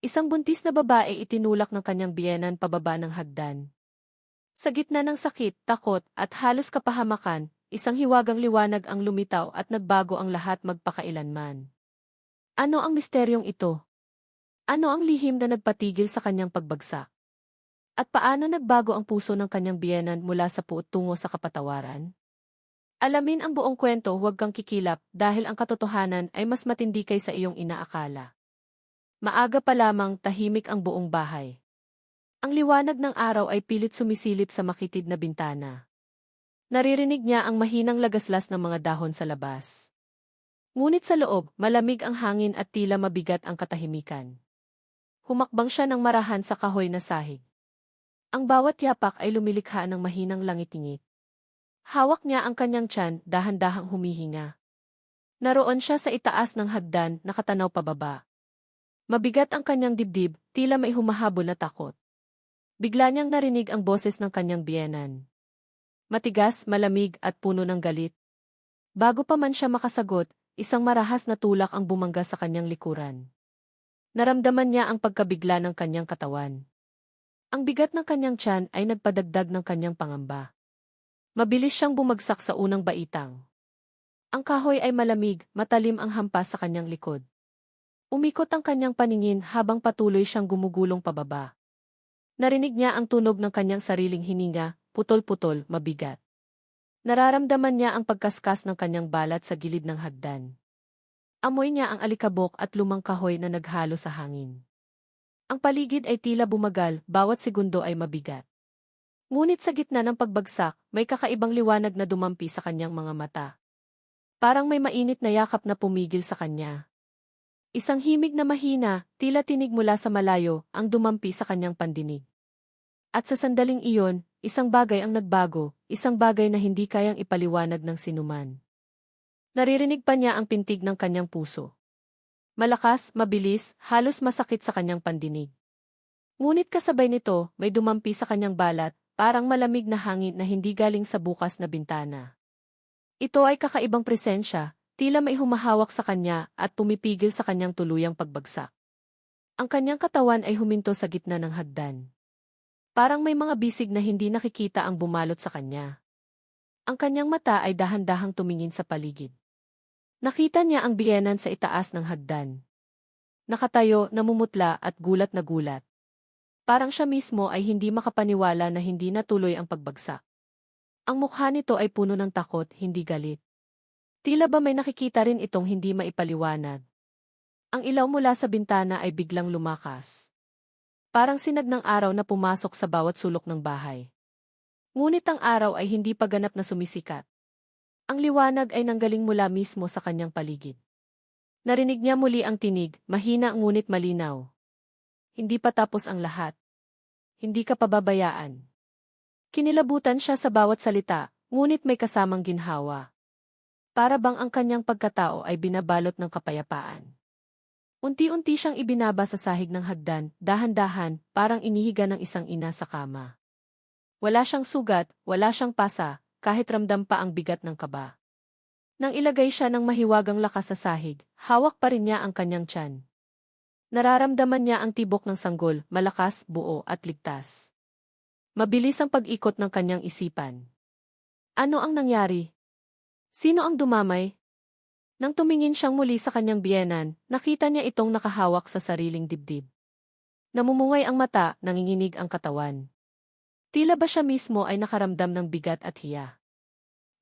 Isang buntis na babae itinulak ng kanyang biyenan pababa ng hagdan. Sa gitna ng sakit, takot, at halos kapahamakan, isang hiwagang liwanag ang lumitaw at nagbago ang lahat magpakailanman. Ano ang misteryong ito? Ano ang lihim na nagpatigil sa kanyang pagbagsak? At paano nagbago ang puso ng kanyang biyenan mula sa puot tungo sa kapatawaran? Alamin ang buong kwento huwag kang kikilap dahil ang katotohanan ay mas matindi kaysa iyong inaakala. Maaga pa lamang tahimik ang buong bahay. Ang liwanag ng araw ay pilit sumisilip sa makitid na bintana. Naririnig niya ang mahinang lagaslas ng mga dahon sa labas. Ngunit sa loob, malamig ang hangin at tila mabigat ang katahimikan. Humakbang siya ng marahan sa kahoy na sahig. Ang bawat yapak ay lumilikha ng mahinang langitingit. Hawak niya ang kanyang tiyan, dahan-dahang humihinga. Naroon siya sa itaas ng hagdan, nakatanaw pababa. Mabigat ang kanyang dibdib, tila may humahabol na takot. Bigla niyang narinig ang boses ng kanyang biyenan. Matigas, malamig at puno ng galit. Bago pa man siya makasagot, isang marahas na tulak ang bumangga sa kanyang likuran. Naramdaman niya ang pagkabigla ng kanyang katawan. Ang bigat ng kanyang tiyan ay nagpadagdag ng kanyang pangamba. Mabilis siyang bumagsak sa unang baitang. Ang kahoy ay malamig, matalim ang hampas sa kanyang likod. Umikot ang kanyang paningin habang patuloy siyang gumugulong pababa. Narinig niya ang tunog ng kanyang sariling hininga, putol-putol, mabigat. Nararamdaman niya ang pagkaskas ng kanyang balat sa gilid ng hagdan. Amoy niya ang alikabok at lumang kahoy na naghalo sa hangin. Ang paligid ay tila bumagal, bawat segundo ay mabigat. Ngunit sa gitna ng pagbagsak, may kakaibang liwanag na dumampi sa kanyang mga mata. Parang may mainit na yakap na pumigil sa kanya. Isang himig na mahina, tila tinig mula sa malayo, ang dumampi sa kanyang pandinig. At sa sandaling iyon, isang bagay ang nagbago, isang bagay na hindi kayang ipaliwanag ng sinuman. Naririnig pa niya ang pintig ng kanyang puso. Malakas, mabilis, halos masakit sa kanyang pandinig. Ngunit kasabay nito, may dumampi sa kanyang balat, parang malamig na hangin na hindi galing sa bukas na bintana. Ito ay kakaibang presensya, Tila may humahawak sa kanya at pumipigil sa kanyang tuluyang pagbagsak. Ang kanyang katawan ay huminto sa gitna ng hagdan. Parang may mga bisig na hindi nakikita ang bumalot sa kanya. Ang kanyang mata ay dahan-dahang tumingin sa paligid. Nakita niya ang biyenan sa itaas ng hagdan. Nakatayo, namumutla at gulat na gulat. Parang siya mismo ay hindi makapaniwala na hindi natuloy ang pagbagsak. Ang mukha nito ay puno ng takot, hindi galit. Tila ba may nakikita rin itong hindi maipaliwanag. Ang ilaw mula sa bintana ay biglang lumakas. Parang sinag ng araw na pumasok sa bawat sulok ng bahay. Ngunit ang araw ay hindi pa ganap na sumisikat. Ang liwanag ay nanggaling mula mismo sa kanyang paligid. Narinig niya muli ang tinig, mahina ngunit malinaw. Hindi pa tapos ang lahat. Hindi ka pababayaan. Kinilabutan siya sa bawat salita, ngunit may kasamang ginhawa. Para bang ang kanyang pagkatao ay binabalot ng kapayapaan. Unti-unti siyang ibinaba sa sahig ng hagdan, dahan-dahan, parang inihiga ng isang ina sa kama. Wala siyang sugat, wala siyang pasa, kahit ramdam pa ang bigat ng kaba. Nang ilagay siya ng mahiwagang lakas sa sahig, hawak pa rin niya ang kanyang tiyan. Nararamdaman niya ang tibok ng sanggol, malakas, buo at ligtas. Mabilis ang pag-ikot ng kanyang isipan. Ano ang nangyari? Sino ang dumamay? Nang tumingin siyang muli sa kanyang biyenan, nakita niya itong nakahawak sa sariling dibdib. Namumungay ang mata, nanginginig ang katawan. Tila ba siya mismo ay nakaramdam ng bigat at hiya.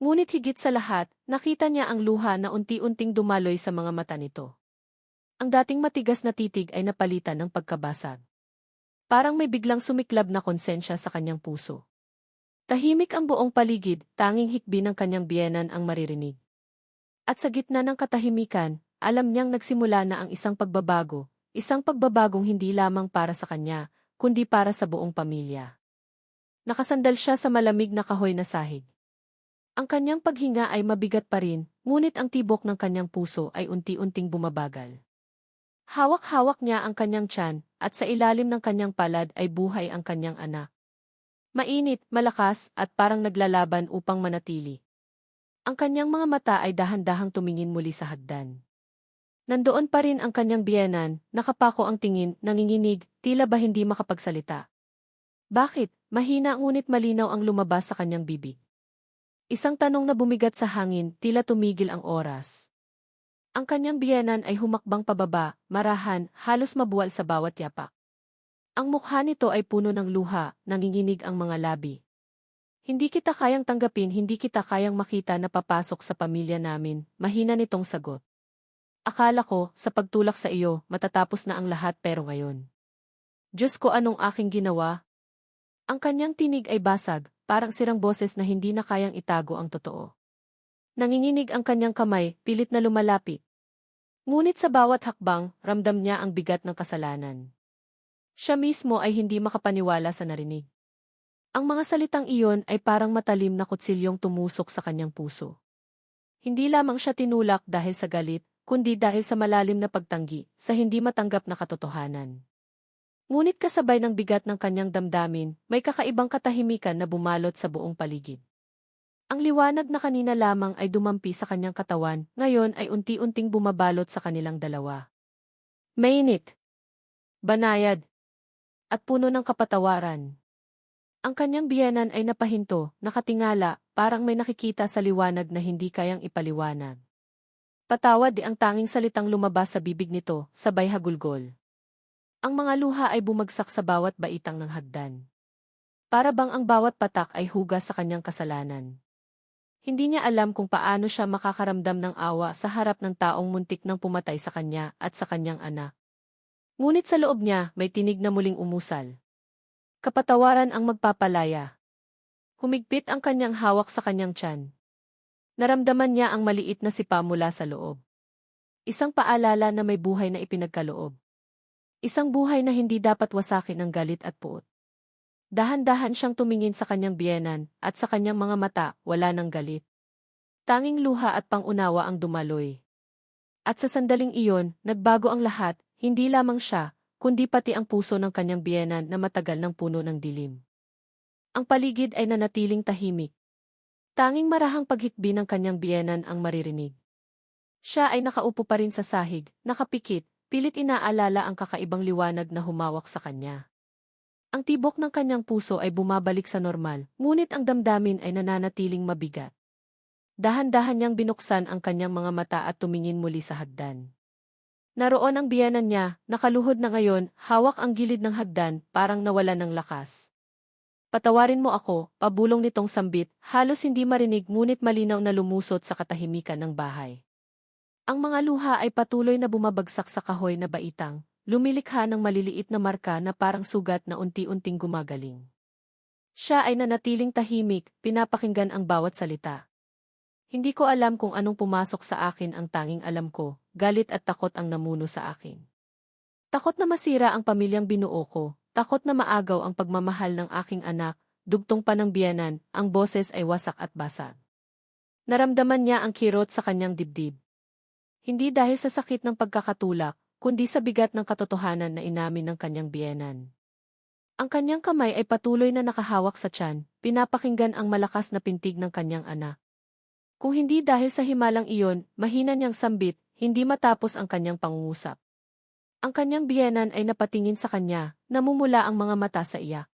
Ngunit higit sa lahat, nakita niya ang luha na unti-unting dumaloy sa mga mata nito. Ang dating matigas na titig ay napalitan ng pagkabasag. Parang may biglang sumiklab na konsensya sa kanyang puso. Tahimik ang buong paligid, tanging hikbi ng kanyang biyenan ang maririnig. At sa gitna ng katahimikan, alam niyang nagsimula na ang isang pagbabago, isang pagbabagong hindi lamang para sa kanya, kundi para sa buong pamilya. Nakasandal siya sa malamig na kahoy na sahig. Ang kanyang paghinga ay mabigat pa rin, ngunit ang tibok ng kanyang puso ay unti-unting bumabagal. Hawak-hawak niya ang kanyang tiyan, at sa ilalim ng kanyang palad ay buhay ang kanyang anak. Mainit, malakas, at parang naglalaban upang manatili. Ang kanyang mga mata ay dahan-dahang tumingin muli sa hagdan. Nandoon pa rin ang kanyang biyenan, nakapako ang tingin, nanginginig, tila ba hindi makapagsalita. Bakit? Mahina ngunit malinaw ang lumabas sa kanyang bibig. Isang tanong na bumigat sa hangin, tila tumigil ang oras. Ang kanyang biyenan ay humakbang pababa, marahan, halos mabuwal sa bawat yapak. Ang mukha nito ay puno ng luha, nanginginig ang mga labi. Hindi kita kayang tanggapin, hindi kita kayang makita na papasok sa pamilya namin, mahina nitong sagot. Akala ko, sa pagtulak sa iyo, matatapos na ang lahat pero ngayon. Diyos ko anong aking ginawa? Ang kanyang tinig ay basag, parang sirang boses na hindi na kayang itago ang totoo. Nanginginig ang kanyang kamay, pilit na lumalapit. Ngunit sa bawat hakbang, ramdam niya ang bigat ng kasalanan. Siya mismo ay hindi makapaniwala sa narinig. Ang mga salitang iyon ay parang matalim na kutsilyong tumusok sa kanyang puso. Hindi lamang siya tinulak dahil sa galit, kundi dahil sa malalim na pagtanggi, sa hindi matanggap na katotohanan. Ngunit kasabay ng bigat ng kanyang damdamin, may kakaibang katahimikan na bumalot sa buong paligid. Ang liwanag na kanina lamang ay dumampi sa kanyang katawan, ngayon ay unti-unting bumabalot sa kanilang dalawa. Mainit, banayad, at puno ng kapatawaran. Ang kanyang biyanan ay napahinto, nakatingala, parang may nakikita sa liwanag na hindi kayang ipaliwanag. Patawad di ang tanging salitang lumabas sa bibig nito, sabay hagulgol. Ang mga luha ay bumagsak sa bawat baitang ng hagdan. Para bang ang bawat patak ay hugas sa kanyang kasalanan. Hindi niya alam kung paano siya makakaramdam ng awa sa harap ng taong muntik nang pumatay sa kanya at sa kanyang anak. Ngunit sa loob niya, may tinig na muling umusal. Kapatawaran ang magpapalaya. Humigpit ang kanyang hawak sa kanyang tiyan. Naramdaman niya ang maliit na sipa mula sa loob. Isang paalala na may buhay na ipinagkaloob. Isang buhay na hindi dapat wasakin ng galit at puot. Dahan-dahan siyang tumingin sa kanyang biyenan, at sa kanyang mga mata, wala ng galit. Tanging luha at pangunawa ang dumaloy. At sa sandaling iyon, nagbago ang lahat, hindi lamang siya, kundi pati ang puso ng kanyang biyenan na matagal ng puno ng dilim. Ang paligid ay nanatiling tahimik. Tanging marahang paghikbi ng kanyang biyenan ang maririnig. Siya ay nakaupo pa rin sa sahig, nakapikit, pilit inaalala ang kakaibang liwanag na humawak sa kanya. Ang tibok ng kanyang puso ay bumabalik sa normal, ngunit ang damdamin ay nananatiling mabigat. Dahan-dahan niyang binuksan ang kanyang mga mata at tumingin muli sa hagdan. Naroon ang biyanan niya, nakaluhod na ngayon, hawak ang gilid ng hagdan, parang nawala ng lakas. Patawarin mo ako, pabulong nitong sambit, halos hindi marinig ngunit malinaw na lumusot sa katahimikan ng bahay. Ang mga luha ay patuloy na bumabagsak sa kahoy na baitang, lumilikha ng maliliit na marka na parang sugat na unti-unting gumagaling. Siya ay nanatiling tahimik, pinapakinggan ang bawat salita. Hindi ko alam kung anong pumasok sa akin ang tanging alam ko, galit at takot ang namuno sa akin. Takot na masira ang pamilyang binuo ko, takot na maagaw ang pagmamahal ng aking anak, dugtong pa ng biyanan, ang boses ay wasak at basag. Naramdaman niya ang kirot sa kanyang dibdib. Hindi dahil sa sakit ng pagkakatulak, kundi sa bigat ng katotohanan na inamin ng kanyang biyenan. Ang kanyang kamay ay patuloy na nakahawak sa tiyan, pinapakinggan ang malakas na pintig ng kanyang anak. Kung hindi dahil sa himalang iyon, mahina niyang sambit, hindi matapos ang kanyang pangungusap. Ang kanyang biyenan ay napatingin sa kanya, namumula ang mga mata sa iyak.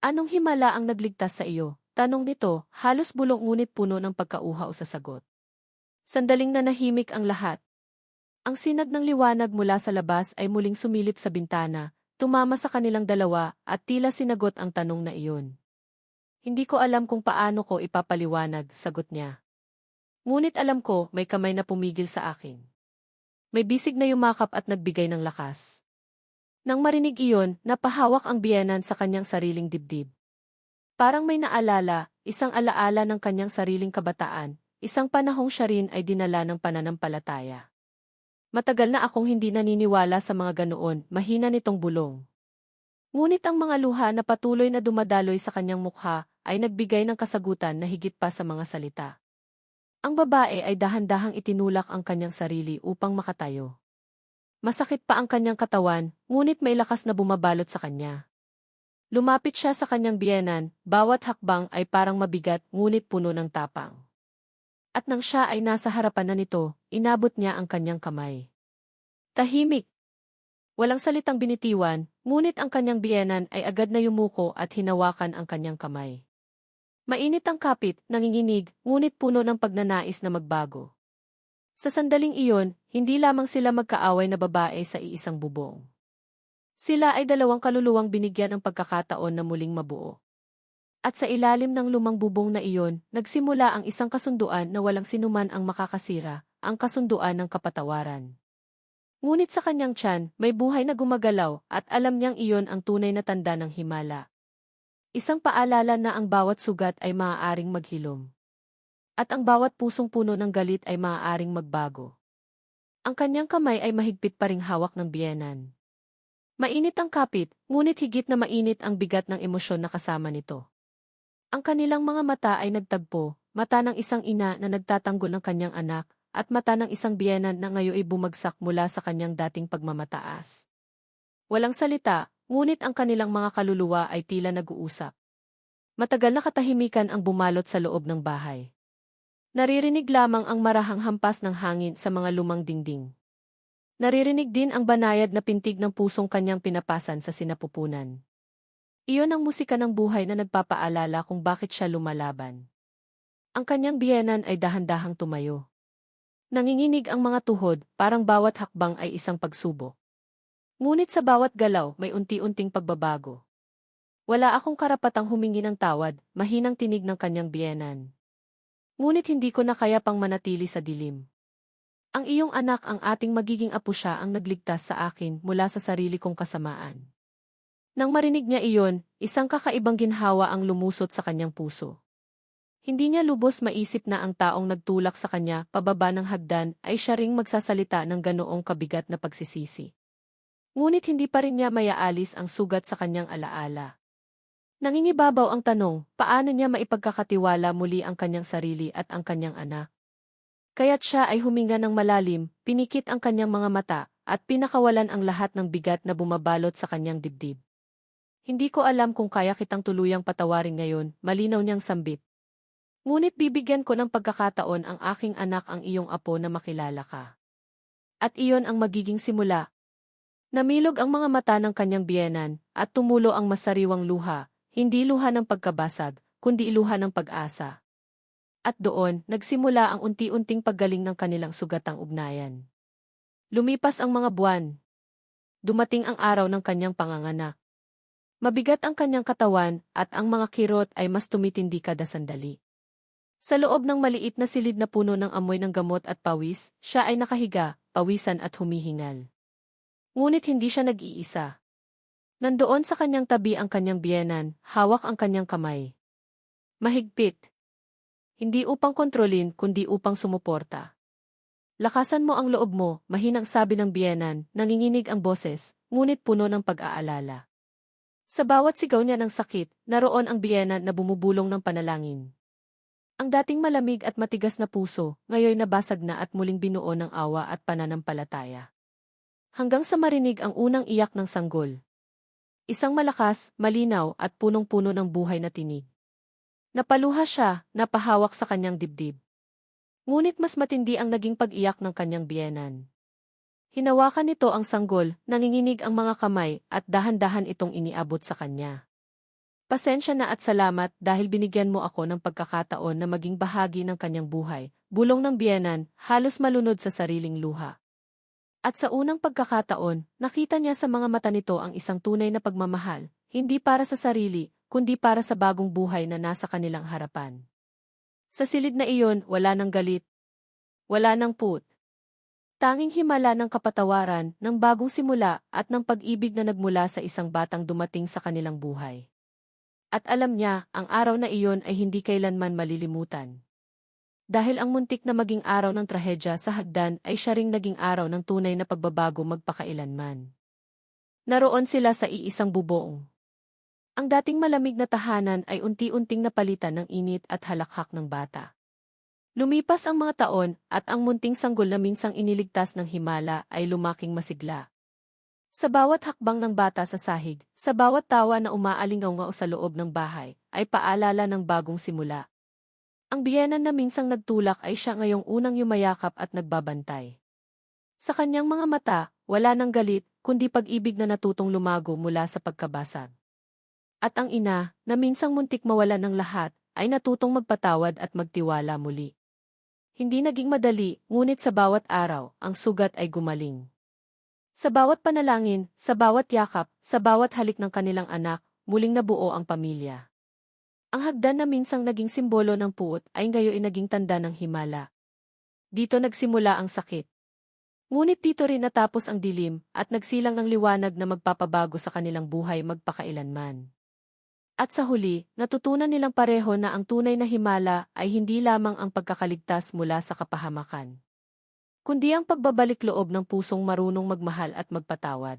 Anong himala ang nagligtas sa iyo? Tanong nito, halos bulong ngunit puno ng pagkauhaw sa sagot. Sandaling na nahimik ang lahat, ang sinag ng liwanag mula sa labas ay muling sumilip sa bintana, tumama sa kanilang dalawa at tila sinagot ang tanong na iyon. Hindi ko alam kung paano ko ipapaliwanag, sagot niya. Ngunit alam ko may kamay na pumigil sa akin. May bisig na yumakap at nagbigay ng lakas. Nang marinig iyon, napahawak ang biyenan sa kanyang sariling dibdib. Parang may naalala, isang alaala ng kanyang sariling kabataan, isang panahong siya rin ay dinala ng pananampalataya. Matagal na akong hindi naniniwala sa mga ganoon, mahina nitong bulong. Ngunit ang mga luha na patuloy na dumadaloy sa kanyang mukha ay nagbigay ng kasagutan na higit pa sa mga salita. Ang babae ay dahan-dahang itinulak ang kanyang sarili upang makatayo. Masakit pa ang kanyang katawan, ngunit may lakas na bumabalot sa kanya. Lumapit siya sa kanyang biyenan, bawat hakbang ay parang mabigat ngunit puno ng tapang. At nang siya ay nasa harapan na nito, inabot niya ang kanyang kamay. Tahimik. Walang salitang binitiwan, ngunit ang kanyang biyenan ay agad na yumuko at hinawakan ang kanyang kamay. Mainit ang kapit, nanginginig, ngunit puno ng pagnanais na magbago. Sa sandaling iyon, hindi lamang sila magkaaway na babae sa iisang bubong. Sila ay dalawang kaluluwang binigyan ng pagkakataon na muling mabuo. At sa ilalim ng lumang bubong na iyon, nagsimula ang isang kasunduan na walang sinuman ang makakasira, ang kasunduan ng kapatawaran. Ngunit sa kanyang tiyan, may buhay na gumagalaw at alam niyang iyon ang tunay na tanda ng himala. Isang paalala na ang bawat sugat ay maaaring maghilom. At ang bawat pusong puno ng galit ay maaaring magbago. Ang kanyang kamay ay mahigpit pa ring hawak ng biyenan. Mainit ang kapit, ngunit higit na mainit ang bigat ng emosyon na kasama nito. Ang kanilang mga mata ay nagtagpo, mata ng isang ina na nagtatanggol ng kanyang anak, at mata ng isang biyenan na ngayon ay bumagsak mula sa kanyang dating pagmamataas. Walang salita, ngunit ang kanilang mga kaluluwa ay tila nag-uusap. Matagal na katahimikan ang bumalot sa loob ng bahay. Naririnig lamang ang marahang hampas ng hangin sa mga lumang dingding. Naririnig din ang banayad na pintig ng pusong kanyang pinapasan sa sinapupunan. Iyon ang musika ng buhay na nagpapaalala kung bakit siya lumalaban. Ang kanyang biyenan ay dahan-dahang tumayo. Nanginginig ang mga tuhod, parang bawat hakbang ay isang pagsubok. Ngunit sa bawat galaw may unti-unting pagbabago. Wala akong karapatang humingi ng tawad, mahinang tinig ng kanyang biyenan. Ngunit hindi ko na kaya pang manatili sa dilim. Ang iyong anak ang ating magiging apo siya ang nagligtas sa akin mula sa sarili kong kasamaan. Nang marinig niya iyon, isang kakaibang ginhawa ang lumusot sa kanyang puso. Hindi niya lubos maisip na ang taong nagtulak sa kanya pababa ng hagdan ay siya ring magsasalita ng ganoong kabigat na pagsisisi. Ngunit hindi pa rin niya mayaalis ang sugat sa kanyang alaala. Nangingibabaw ang tanong, paano niya maipagkakatiwala muli ang kanyang sarili at ang kanyang anak? Kaya't siya ay huminga ng malalim, pinikit ang kanyang mga mata, at pinakawalan ang lahat ng bigat na bumabalot sa kanyang dibdib. Hindi ko alam kung kaya kitang tuluyang patawarin ngayon, malinaw niyang sambit. Ngunit bibigyan ko ng pagkakataon ang aking anak ang iyong apo na makilala ka. At iyon ang magiging simula. Namilog ang mga mata ng kanyang biyenan, at tumulo ang masariwang luha, hindi luha ng pagkabasag, kundi luha ng pag-asa. At doon, nagsimula ang unti-unting paggaling ng kanilang sugatang ugnayan. Lumipas ang mga buwan. Dumating ang araw ng kanyang panganganak. Mabigat ang kanyang katawan at ang mga kirot ay mas tumitindi kada sandali. Sa loob ng maliit na silid na puno ng amoy ng gamot at pawis, siya ay nakahiga, pawisan at humihingal. Ngunit hindi siya nag-iisa. Nandoon sa kanyang tabi ang kanyang biyenan, hawak ang kanyang kamay. Mahigpit. Hindi upang kontrolin kundi upang sumuporta. Lakasan mo ang loob mo, mahinang sabi ng biyenan, nanginginig ang boses, ngunit puno ng pag-aalala. Sa bawat sigaw niya ng sakit, naroon ang biyenan na bumubulong ng panalangin. Ang dating malamig at matigas na puso, ngayon nabasag na at muling binuo ng awa at pananampalataya. Hanggang sa marinig ang unang iyak ng sanggol. Isang malakas, malinaw at punong-puno ng buhay na tinig. Napaluha siya, napahawak sa kanyang dibdib. Ngunit mas matindi ang naging pag-iyak ng kanyang biyenan. Hinawakan nito ang sanggol, nanginginig ang mga kamay at dahan-dahan itong iniabot sa kanya. Pasensya na at salamat dahil binigyan mo ako ng pagkakataon na maging bahagi ng kanyang buhay, bulong ng biyenan, halos malunod sa sariling luha. At sa unang pagkakataon, nakita niya sa mga mata nito ang isang tunay na pagmamahal, hindi para sa sarili, kundi para sa bagong buhay na nasa kanilang harapan. Sa silid na iyon, wala ng galit. Wala ng put. Tanging himala ng kapatawaran, ng bagong simula, at ng pag-ibig na nagmula sa isang batang dumating sa kanilang buhay. At alam niya, ang araw na iyon ay hindi kailanman malilimutan. Dahil ang muntik na maging araw ng trahedya sa hagdan ay siya ring naging araw ng tunay na pagbabago magpakailanman. Naroon sila sa iisang bubong. Ang dating malamig na tahanan ay unti-unting napalitan ng init at halakhak ng bata. Lumipas ang mga taon at ang munting sanggol na minsang iniligtas ng himala ay lumaking masigla. Sa bawat hakbang ng bata sa sahig, sa bawat tawa na umaalingaw sa loob ng bahay, ay paalala ng bagong simula. Ang biyenan na minsang nagtulak ay siya ngayong unang yumayakap at nagbabantay. Sa kanyang mga mata, wala nang galit, kundi pag-ibig na natutong lumago mula sa pagkabasag. At ang ina, na minsang muntik mawalan ng lahat, ay natutong magpatawad at magtiwala muli. Hindi naging madali, ngunit sa bawat araw, ang sugat ay gumaling. Sa bawat panalangin, sa bawat yakap, sa bawat halik ng kanilang anak, muling nabuo ang pamilya. Ang hagdan na minsang naging simbolo ng puot ay ngayon ay naging tanda ng himala. Dito nagsimula ang sakit. Ngunit dito rin natapos ang dilim at nagsilang ng liwanag na magpapabago sa kanilang buhay magpakailanman. At sa huli, natutunan nilang pareho na ang tunay na himala ay hindi lamang ang pagkakaligtas mula sa kapahamakan, kundi ang pagbabalik loob ng pusong marunong magmahal at magpatawad.